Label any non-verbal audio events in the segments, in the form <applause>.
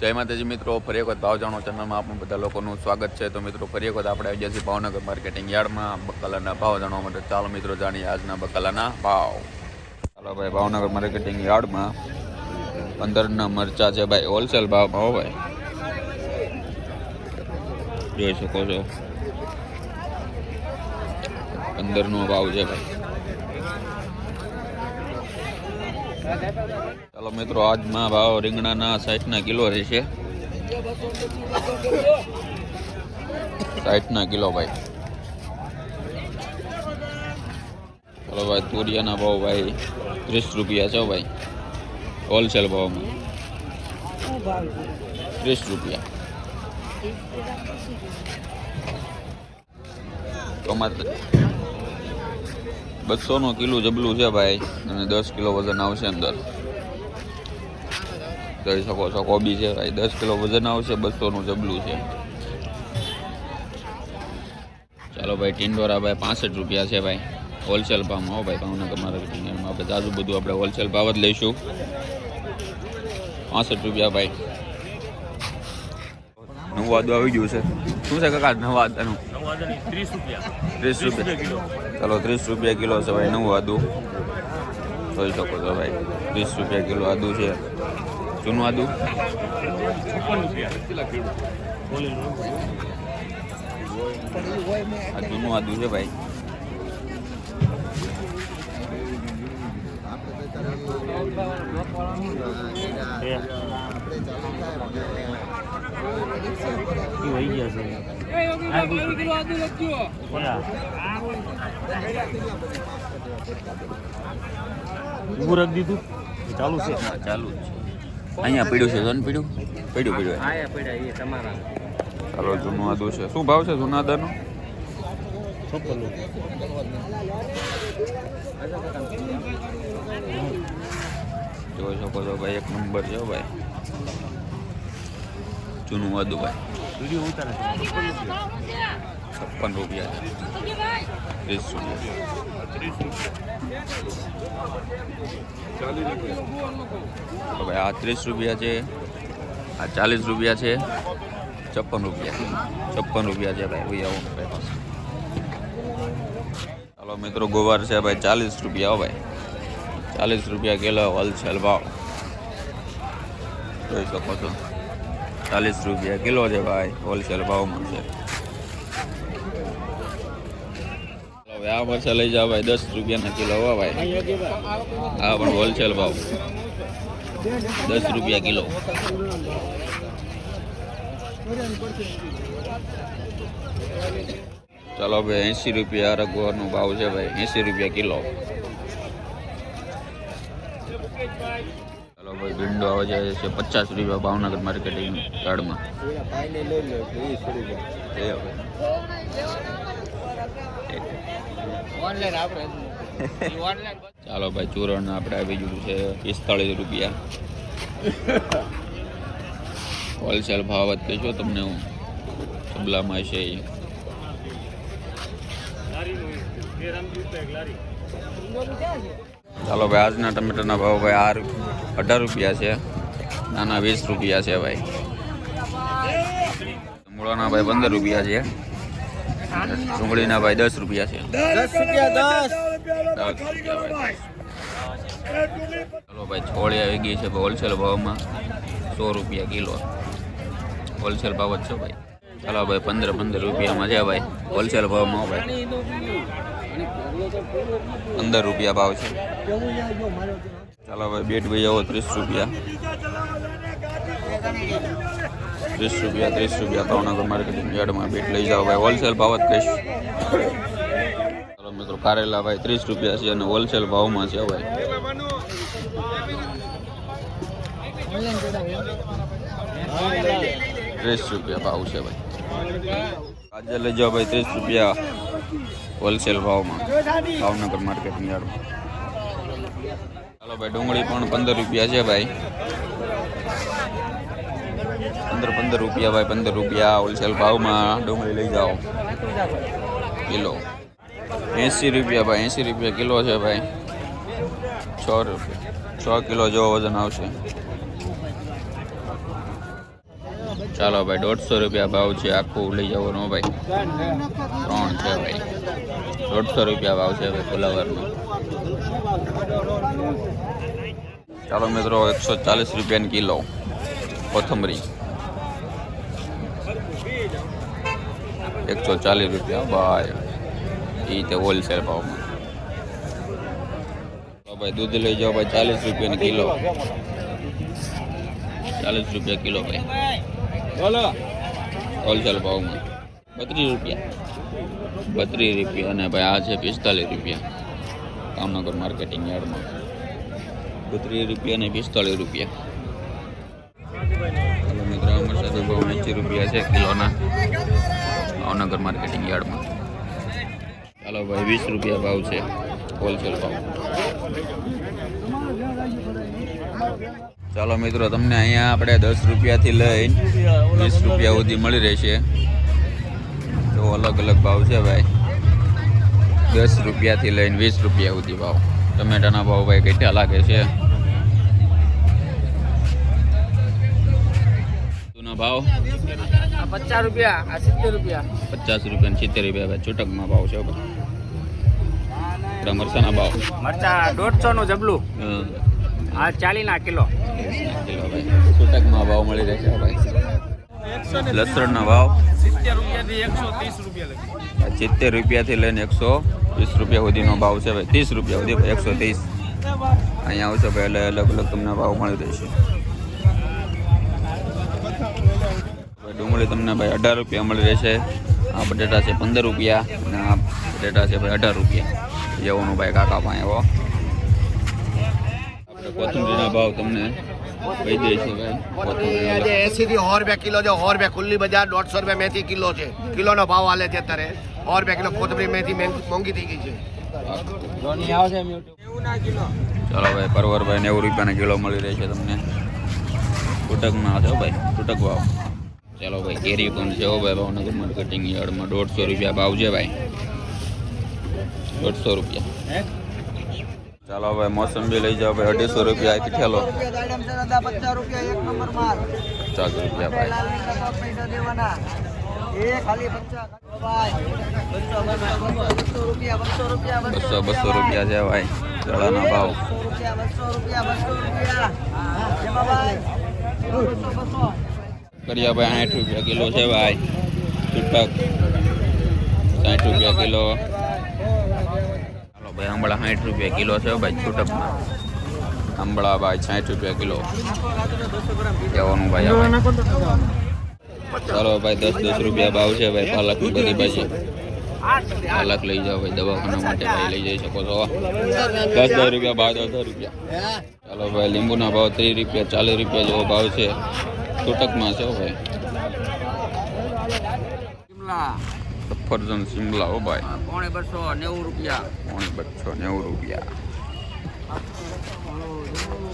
જય માતાજી મિત્રો, ફરી એક વખત ભાવ જાણો ચેનલમાં આપણું બધા લોકોનું સ્વાગત છે. તો મિત્રો, ફરી એક વખત આપણે આવી ગયા ભાવનગર માર્કેટિંગ યાર્ડમાં બકાલાના ભાવ જાણવા માટે ચાલો મિત્રો, જાણીએ આજના બકાલાના ભાવ. ચાલો ભાઈ, ભાવનગર માર્કેટિંગ યાર્ડમાં પંદરના મરચા છે ભાઈ હોલસેલ ભાવમાં ભાવ ભાઈ. જોઈ શકો છો. પંદરનો ભાવ છે ભાઈ. ચાલો મિત્રો આજમાં ભાવ રીંગણાના સાઠના કિલો રહેશે. સાઠના કિલો ભાઈ. ચાલો ભાઈ, તુરિયાના ભાવ ભાઈ ત્રીસ રૂપિયા છે ભાઈ. હોલસેલ ભાવમાં. ત્રીસ રૂપિયા. બસો બસોનું કિલો જબલું છે ભાઈ, અને દસ કિલો વજન આવશે અંદર. જોઈ શકો છો. કોબી છે ભાઈ દસ કિલો વજન આવશે બસોનું જબલું છે. ચાલો ભાઈ ટિંડોરા ભાઈ પાસઠ રૂપિયા છે ભાઈ. હોલસેલ ભાવમાં હો ભાઈ ભાવનગર માર્કેટિંગમાં આપણે તાજું બધું આપણે હોલસેલ ભાવ જ લઈશું. પાસઠ રૂપિયા ભાઈ. નવું આદુ આવી ગયું છે. શું છે કાકા નવા આદાનું ત્રીસ રૂપિયા. ચાલો ત્રીસ રૂપિયા કિલો છે ભાઈ નવું આદુ જોઈ શકો છો ભાઈ ત્રીસ રૂપિયા કિલો આદુ છે. જૂનું આદુ. આ જૂનું આદુ છે ભાઈ. વહી ગયા છે રાખી દીધું ચાલુ છે. ચાલુ જ છે. અહીંયા પીડ્યું છે જોન પીડ્યું? પીડ્યું પીડ્યું આયા પડ્યા એ તમારા. ચાલો જૂનું આદુ છે. શું ભાવ છે જૂના આદાનો જોઈ શકો છો ભાઈ એક નંબર છે ભાઈ. જૂનું આદુ ભાઈ. વીડિયો ઉતારે છે. છપ્પન રૂપિયા ત્રીસ રૂપિયા. ભાઈ આ ત્રીસ રૂપિયા છે, આ ચાલીસ રૂપિયા છે, છપ્પન રૂપિયા. છપ્પન રૂપિયા છે ભાઈ આવો ભાઈ પાસે ચાલો મિત્રો, ગોવાર છે ભાઈ ચાલીસ રૂપિયા ભાઈ. ચાલીસ રૂપિયા કિલો હોલસેલ ભાવ. જોઈ શકો છો. ચાલીસ રૂપિયા કિલો છે ભાઈ, હોલસેલ ભાવમાં છે આ મરચા લઈ જાઓ ભાઈ દસ રૂપિયાના કિલો હો ભાઈ. આ પણ હોલસેલ ભાવ. દસ રૂપિયા કિલો. ચાલો ભાઈ એંસી રૂપિયા અરગવાનો ભાવ છે ભાઈ એંસી રૂપિયા કિલો. ચાલો ભાઈ ભીંડો આવે છે પચાસ રૂપિયા ભાવનગર માર્કેટિંગ <laughs> ચાલો ભાઈ ચૂરણ આપણે આવી ગયું છે પિસ્તાળીસ રૂપિયા. હોલસેલ ભાવ જ કહીશો તમને હું સબલામાં છે ચાલો ભાઈ આજના ટમેટાના ભાવ ભાઈ આ અઢાર રૂપિયા છે. નાના વીસ રૂપિયા છે ભાઈ. મૂળાના ભાઈ પંદર રૂપિયા છે. ડુંગળીના ભાઈ દસ રૂપિયા છે. દસ રૂપિયા દસ. ચલો ભાઈ છોડી આવી ગઈ છે હોલસેલ ભાવમાં સો રૂપિયા કિલો. હોલસેલ ભાવ જ છે ભાઈ. ચાલો ભાઈ પંદર પંદર રૂપિયામાં છે ભાઈ. હોલસેલ ભાવમાં ભાઈ. પંદર રૂપિયા ભાવ છે. ચાલો ભાઈ બેટ ભાઈ આવો ત્રીસ રૂપિયા. ત્રીસ રૂપિયા ત્રીસ રૂપિયા ભાવનગર માર્કેટિંગ યાર્ડમાં બેટ લઈ જાઓ ભાઈ હોલસેલ ભાવ જ કહીશ. ચાલો મિત્રો, કારેલા ભાઈ ત્રીસ રૂપિયા છે અને હોલસેલ ભાવમાં છે ભાઈ. ત્રીસ રૂપિયા ભાવ છે ભાઈ. આજે લઈ જાઓ ભાઈ ત્રીસ રૂપિયા હોલસેલ ભાવમાં, ભાવનગર માર્કેટિંગ યાર્ડમાં. ચાલો ભાઈ, ડુંગળી પણ પંદર રૂપિયા છે ભાઈ. પંદર પંદર રૂપિયા ભાઈ, પંદર રૂપિયા હોલસેલ ભાવમાં ડુંગળી લઈ જાઓ. કિલો. એંસી રૂપિયા ભાઈ, એંસી રૂપિયા કિલો છે ભાઈ. છ રૂપિયા. છ કિલો જેવો વજન આવશે. ચાલો ભાઈ, દોઢસો રૂપિયા ભાવ છે. આખું લઈ જવાનું હો ભાઈ. ત્રણ છે ભાઈ. દોઢસો રૂપિયા ભાવ છે ભાઈ ફુલાવરનો. ચાલો મિત્રો, એકસો ચાલીસ રૂપિયાની કિલો. કોથમરી. એકસો ચાલીસ રૂપિયા ભાઈ. એ તે હોલસેલ ભાવમાં. ભાઈ દૂધ લઈ જાઓ ભાઈ ચાલીસ રૂપિયાની કિલો. ચાલીસ રૂપિયા કિલો ભાઈ. હોલસેલ ભાવમાં. બત્રીસ રૂપિયા. બત્રીસ રૂપિયા અને ભાઈ આ છે પિસ્તાલીસ રૂપિયા. કામનગર માર્કેટિંગ યાર્ડમાં. બત્રીસ રૂપિયા અને પિસ્તાલીસ રૂપિયા. મિત્રો અમારી સાથે ભાવ એંસી રૂપિયા છે કિલોના. ભાવનગર માર્કેટિંગ યાર્ડમાં. ચાલો ભાઈ, વીસ રૂપિયા ભાવ છે હોલસેલ ભાવ. ચાલો મિત્રો, તમને અહીંયા આપણે દસ રૂપિયાથી લઈને વીસ રૂપિયા સુધી મળી રહેશે. તો અલગ અલગ ભાવ છે ભાઈ. દસ રૂપિયાથી લઈને વીસ રૂપિયા સુધી ભાવ. ટમેટાના ભાવ ભાઈ કેટલા લાગે છે? ના ભાવ? પચાસ રૂપિયા આ સિત્તેર રૂપિયા. પચાસ રૂપિયા ને સિત્તેર રૂપિયા ભાઈ છૂટકમાં ભાવ છે ભાઈ. આપણા ભાવ. મરચા દોઢસો નું જબલું. આ ચાલી ના કિલો કિલો ભાઈ. છૂટકમાં ભાવ મળી રહેશે ભાઈ. લસણના ભાવ. સિત્તેર રૂપિયાથી એકસો ત્રીસ રૂપિયા સિત્તેર રૂપિયાથી લઈને એકસો વીસ રૂપિયા સુધીનો ભાવ છે ભાઈ. ત્રીસ રૂપિયા સુધી ભાઈ એકસો ત્રીસ. અહીંયા આવશે ભાઈ એટલે અલગ અલગ તમને ભાવ મળી રહેશે. ડુંગળી તમને ભાઈ અઢાર રૂપિયા મળી રહેશે. આ બટેટા છે પંદર રૂપિયા અને આ બટેટા છે ભાઈ અઢાર રૂપિયા. જવાનું ભાઈ કાકા પાસે એવો આપણે કોથમરીના ભાવ તમને કહી છીએ ભાઈ. એસી થી સો રૂપિયા કિલો છે સો રૂપિયા ખુલ્લી બજાર દોઢસો રૂપિયા મેથી કિલો છે. કિલોનો ભાવ હાલે છે અત્યારે. સો રૂપિયા કિલો કોથમરી મેથી મેં- મોંઘી થઈ ગઈ છે. ચલો ભાઈ પરવરભાઈ નેવું રૂપિયાના કિલો મળી રહેશે તમને. તૂટકમાં છો ભાઈ તૂટક ભાવ. ચાલો ભાઈ કેરી પણ છે ભાઈ, ભાવનગર માર્કેટિંગ યાર્ડમાં દોઢસો રૂપિયા ભાવ છે ભાઈ. દોઢસો રૂપિયા. ચાલો ભાઈ મોસંબી લઈ જાઓ ભાઈ, અઢીસો રૂપિયા એક ઠેલો પચાસ રૂપિયા ભાઈ. બસો બસો રૂપિયા છે ભાઈ, ચણાના ભાવ. રૂપિયા રૂપિયા કર્યા ભાઈ સાઠ રૂપિયા કિલો છે ભાઈ તૂટક સાઠ રૂપિયા કિલો ચાલો ભાઈ આંબળા સાઠ રૂપિયા કિલો છે ભાઈ છૂટકમાં આંબળા ભાઈ સાઠ રૂપિયા કિલો કહેવાનું ભાઈ આ ભાઈ ચાલો ભાઈ દસ દસ રૂપિયા ભાવ છે ભાઈ પાલકની બધી ભાજી પાલક લઈ જાઓ ભાઈ, દવાખાના માટે ભાઈ લઈ જઈ શકો છો. દસ દસ રૂપિયા ભાવ દસ દસ રૂપિયા. ચાલો ભાઈ, લીંબુના ભાવ ત્રીસ રૂપિયા, ચાલીસ રૂપિયા જેવો ભાવ છે. છૂટકમાં છે ભાઈ. શિમલા સફરજન શિમલા હો ભાઈ. પોણે બસો નેવું રૂપિયા. પોણે બસો નેવું રૂપિયા.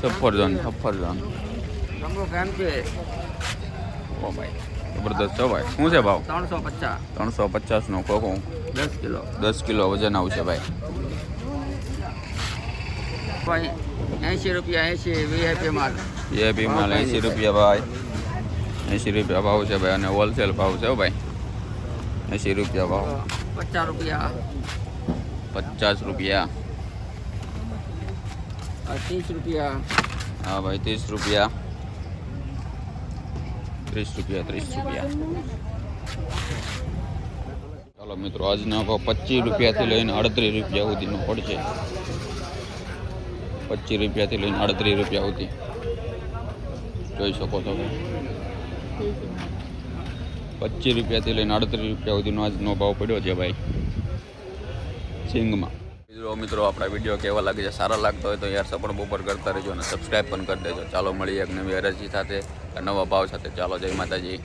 સફરજન સફરજન. કેમ છે? ઓ ભાઈ જબરદસ્ત છે ભાઈ. શું છે ભાવ? ત્રણસો પચાસ. ત્રણસો પચાસનો કોકો દસ કિલો. દસ કિલો વજન આવશે ભાઈ. ભાઈ એંશી રૂપિયા એંશી વીઆઈપી માલ. બી માલ એંસી રૂપિયા ભાઈ. એંસી રૂપિયા ભાવ છે ભાઈ અને હોલસેલ ભાવ છે ભાઈ. એંસી રૂપિયા ભાવ. પચાસ રૂપિયા. પચાસ રૂપિયા. ત્રીસ રૂપિયા. હા ભાઈ ત્રીસ રૂપિયા. ત્રીસ રૂપિયા ત્રીસ રૂપિયા. ચાલો મિત્રો આજના ભાવ પચીસ રૂપિયાથી લઈને અડત્રીસ રૂપિયા સુધીનો પડશે. પચીસ રૂપિયાથી લઈને અડત્રીસ રૂપિયા સુધી. જોઈ શકો છો પચીસ રૂપિયાથી લઈને અડત્રીસ રૂપિયા સુધીનો આજનો ભાવ પડ્યો છે ભાઈ. સિંગમાં. બીજો મિત્રો, આપણા વીડિયો કેવા લાગે છે? સારા લાગતો હોય તો યાર સપોર્ટ બપોર કરતા રહેજો અને સબસ્ક્રાઈબ પણ કરી દેજો. ચાલો, મળીએ એક નવી અરજી સાથે. નવા ભાવ સાથે. ચાલો, જય માતાજી.